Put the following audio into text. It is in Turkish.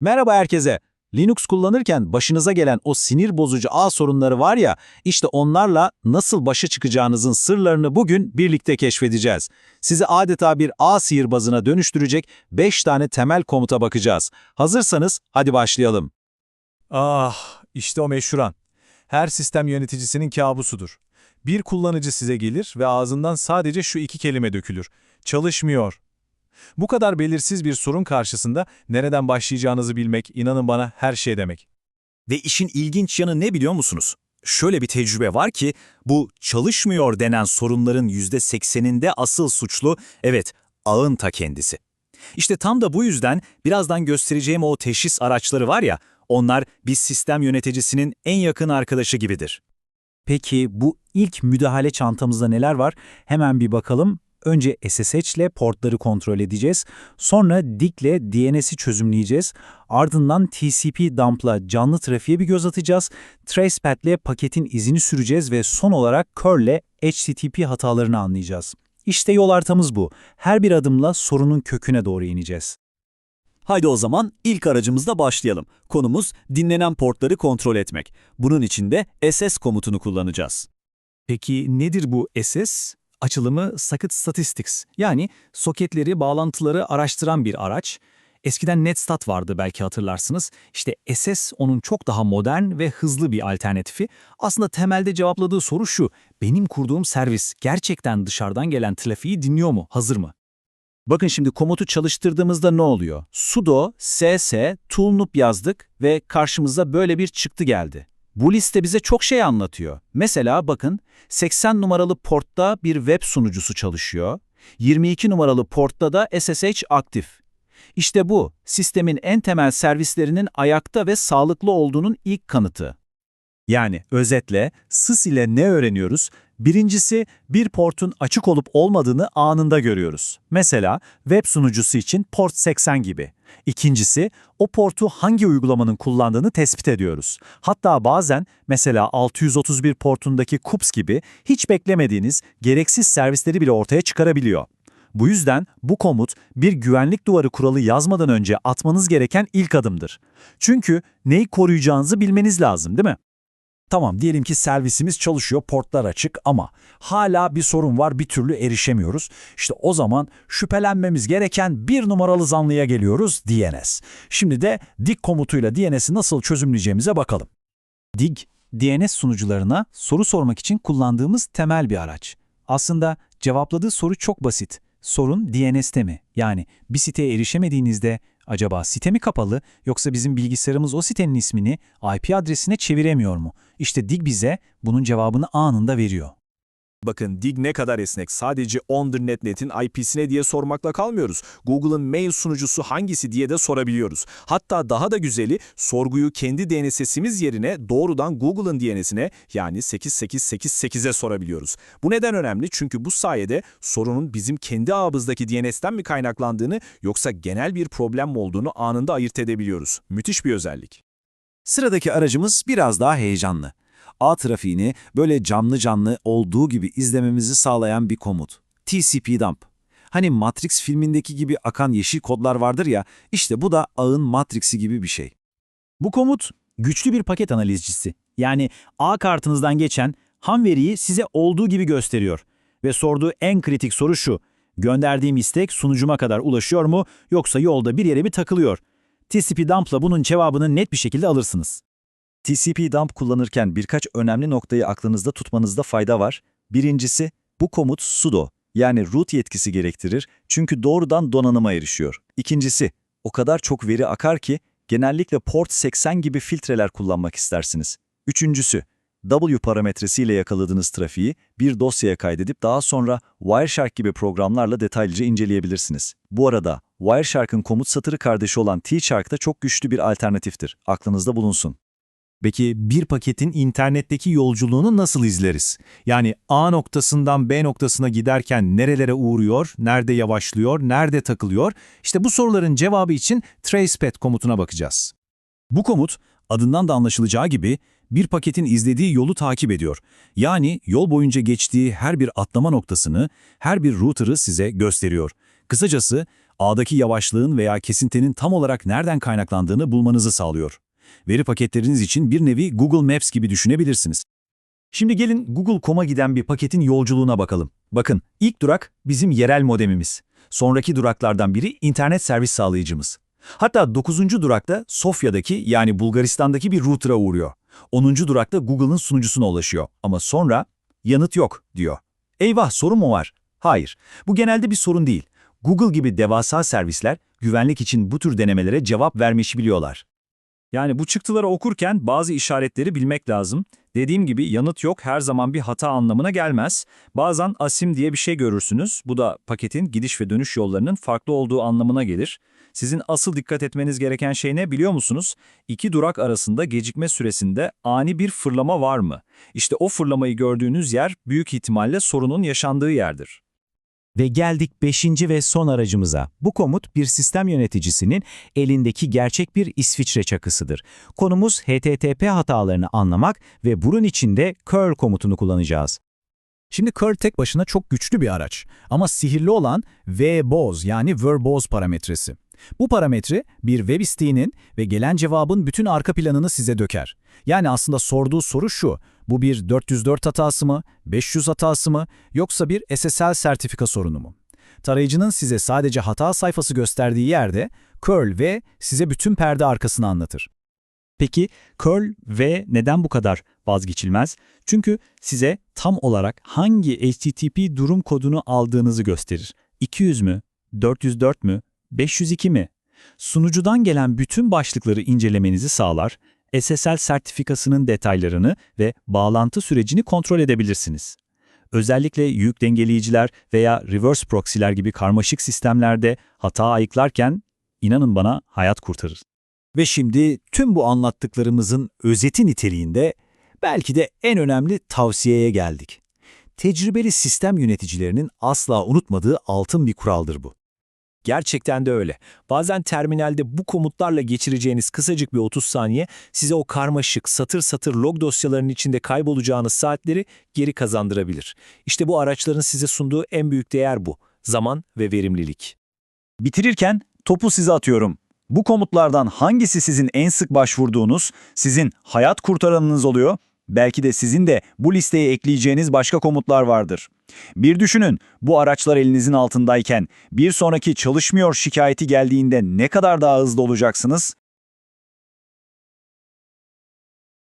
Merhaba herkese. Linux kullanırken başınıza gelen o sinir bozucu ağ sorunları var ya, işte onlarla nasıl başa çıkacağınızın sırlarını bugün birlikte keşfedeceğiz. Sizi adeta bir ağ sihirbazına dönüştürecek 5 tane temel komuta bakacağız. Hazırsanız hadi başlayalım. Ah, işte o meşhur an. Her sistem yöneticisinin kabusudur. Bir kullanıcı size gelir ve ağzından sadece şu iki kelime dökülür. Çalışmıyor. Bu kadar belirsiz bir sorun karşısında nereden başlayacağınızı bilmek, inanın bana her şey demek. Ve işin ilginç yanı ne biliyor musunuz? Şöyle bir tecrübe var ki bu çalışmıyor denen sorunların %80'inde asıl suçlu, evet ağın ta kendisi. İşte tam da bu yüzden birazdan göstereceğim o teşhis araçları var ya, onlar bir sistem yöneticisinin en yakın arkadaşı gibidir. Peki bu ilk müdahale çantamızda neler var? Hemen bir bakalım. Önce SSH ile portları kontrol edeceğiz. Sonra DIG ile DNS'i çözümleyeceğiz. Ardından TCP dump'la canlı trafiğe bir göz atacağız. Tracepad ile paketin izini süreceğiz ve son olarak curl ile HTTP hatalarını anlayacağız. İşte yol haritamız bu. Her bir adımla sorunun köküne doğru ineceğiz. Haydi o zaman ilk aracımızla başlayalım. Konumuz dinlenen portları kontrol etmek. Bunun için de SS komutunu kullanacağız. Peki nedir bu SS? Açılımı Socket Statistics yani soketleri, bağlantıları araştıran bir araç. Eskiden Netstat vardı belki hatırlarsınız. İşte SS onun çok daha modern ve hızlı bir alternatifi. Aslında temelde cevapladığı soru şu, benim kurduğum servis gerçekten dışarıdan gelen trafiği dinliyor mu, hazır mı? Bakın şimdi komutu çalıştırdığımızda ne oluyor? sudo ss toolnup yazdık ve karşımıza böyle bir çıktı geldi. Bu liste bize çok şey anlatıyor. Mesela bakın 80 numaralı portta bir web sunucusu çalışıyor. 22 numaralı portta da SSH aktif. İşte bu, sistemin en temel servislerinin ayakta ve sağlıklı olduğunun ilk kanıtı. Yani özetle SIS ile ne öğreniyoruz? Birincisi bir portun açık olup olmadığını anında görüyoruz. Mesela web sunucusu için port 80 gibi. İkincisi o portu hangi uygulamanın kullandığını tespit ediyoruz. Hatta bazen mesela 631 portundaki KUPS gibi hiç beklemediğiniz gereksiz servisleri bile ortaya çıkarabiliyor. Bu yüzden bu komut bir güvenlik duvarı kuralı yazmadan önce atmanız gereken ilk adımdır. Çünkü neyi koruyacağınızı bilmeniz lazım değil mi? Tamam diyelim ki servisimiz çalışıyor, portlar açık ama hala bir sorun var, bir türlü erişemiyoruz. İşte o zaman şüphelenmemiz gereken bir numaralı zanlıya geliyoruz DNS. Şimdi de dig komutuyla DNS'i nasıl çözümleyeceğimize bakalım. DIG, DNS sunucularına soru sormak için kullandığımız temel bir araç. Aslında cevapladığı soru çok basit. Sorun DNS'te mi? Yani bir siteye erişemediğinizde acaba site mi kapalı yoksa bizim bilgisayarımız o sitenin ismini IP adresine çeviremiyor mu? İşte DIG bize bunun cevabını anında veriyor. Bakın dig ne kadar esnek. Sadece OnDirNetNet'in IP'sine diye sormakla kalmıyoruz. Google'ın mail sunucusu hangisi diye de sorabiliyoruz. Hatta daha da güzeli sorguyu kendi DNS'imiz yerine doğrudan Google'ın DNS'ine yani 8888'e sorabiliyoruz. Bu neden önemli? Çünkü bu sayede sorunun bizim kendi ağımızdaki DNS'ten mi kaynaklandığını yoksa genel bir problem mi olduğunu anında ayırt edebiliyoruz. Müthiş bir özellik. Sıradaki aracımız biraz daha heyecanlı. Ağ trafiğini böyle canlı canlı olduğu gibi izlememizi sağlayan bir komut. TCP dump. Hani Matrix filmindeki gibi akan yeşil kodlar vardır ya, işte bu da ağın Matrix'i gibi bir şey. Bu komut güçlü bir paket analizcisi. Yani A kartınızdan geçen ham veriyi size olduğu gibi gösteriyor. Ve sorduğu en kritik soru şu. Gönderdiğim istek sunucuma kadar ulaşıyor mu yoksa yolda bir yere mi takılıyor? TCP dump'la bunun cevabını net bir şekilde alırsınız. TCP dump kullanırken birkaç önemli noktayı aklınızda tutmanızda fayda var. Birincisi, bu komut sudo yani root yetkisi gerektirir çünkü doğrudan donanıma erişiyor. İkincisi, o kadar çok veri akar ki genellikle port 80 gibi filtreler kullanmak istersiniz. Üçüncüsü, W parametresiyle yakaladığınız trafiği bir dosyaya kaydedip daha sonra Wireshark gibi programlarla detaylıca inceleyebilirsiniz. Bu arada Wireshark'ın komut satırı kardeşi olan T-Shark da çok güçlü bir alternatiftir. Aklınızda bulunsun. Peki bir paketin internetteki yolculuğunu nasıl izleriz? Yani A noktasından B noktasına giderken nerelere uğruyor, nerede yavaşlıyor, nerede takılıyor? İşte bu soruların cevabı için tracepad komutuna bakacağız. Bu komut, adından da anlaşılacağı gibi bir paketin izlediği yolu takip ediyor. Yani yol boyunca geçtiği her bir atlama noktasını, her bir router'ı size gösteriyor. Kısacası Ağdaki yavaşlığın veya kesintinin tam olarak nereden kaynaklandığını bulmanızı sağlıyor. Veri paketleriniz için bir nevi Google Maps gibi düşünebilirsiniz. Şimdi gelin Google.com'a giden bir paketin yolculuğuna bakalım. Bakın, ilk durak bizim yerel modemimiz. Sonraki duraklardan biri internet servis sağlayıcımız. Hatta 9. durakta Sofya'daki yani Bulgaristan'daki bir router'a uğruyor. 10. durakta Google'ın sunucusuna ulaşıyor. Ama sonra yanıt yok diyor. Eyvah sorun mu var? Hayır. Bu genelde bir sorun değil. Google gibi devasa servisler güvenlik için bu tür denemelere cevap vermeyi biliyorlar. Yani bu çıktıları okurken bazı işaretleri bilmek lazım. Dediğim gibi yanıt yok her zaman bir hata anlamına gelmez. Bazen asim diye bir şey görürsünüz. Bu da paketin gidiş ve dönüş yollarının farklı olduğu anlamına gelir. Sizin asıl dikkat etmeniz gereken şey ne biliyor musunuz? İki durak arasında gecikme süresinde ani bir fırlama var mı? İşte o fırlamayı gördüğünüz yer büyük ihtimalle sorunun yaşandığı yerdir. Ve geldik beşinci ve son aracımıza. Bu komut bir sistem yöneticisinin elindeki gerçek bir İsviçre çakısıdır. Konumuz HTTP hatalarını anlamak ve bunun için de curl komutunu kullanacağız. Şimdi curl tek başına çok güçlü bir araç ama sihirli olan VBOZ yani verbose parametresi. Bu parametre bir web isteğinin ve gelen cevabın bütün arka planını size döker. Yani aslında sorduğu soru şu, bu bir 404 hatası mı, 500 hatası mı yoksa bir SSL sertifika sorunu mu? Tarayıcının size sadece hata sayfası gösterdiği yerde curl ve size bütün perde arkasını anlatır. Peki curl ve neden bu kadar vazgeçilmez? Çünkü size tam olarak hangi HTTP durum kodunu aldığınızı gösterir. 200 mü? 404 mü? 502 mi? Sunucudan gelen bütün başlıkları incelemenizi sağlar, SSL sertifikasının detaylarını ve bağlantı sürecini kontrol edebilirsiniz. Özellikle yük dengeleyiciler veya reverse proxy'ler gibi karmaşık sistemlerde hata ayıklarken inanın bana hayat kurtarır. Ve şimdi tüm bu anlattıklarımızın özeti niteliğinde belki de en önemli tavsiyeye geldik. Tecrübeli sistem yöneticilerinin asla unutmadığı altın bir kuraldır bu. Gerçekten de öyle. Bazen terminalde bu komutlarla geçireceğiniz kısacık bir 30 saniye size o karmaşık, satır satır log dosyalarının içinde kaybolacağınız saatleri geri kazandırabilir. İşte bu araçların size sunduğu en büyük değer bu. Zaman ve verimlilik. Bitirirken topu size atıyorum. Bu komutlardan hangisi sizin en sık başvurduğunuz, sizin hayat kurtaranınız oluyor? Belki de sizin de bu listeye ekleyeceğiniz başka komutlar vardır. Bir düşünün, bu araçlar elinizin altındayken bir sonraki çalışmıyor şikayeti geldiğinde ne kadar daha hızlı olacaksınız?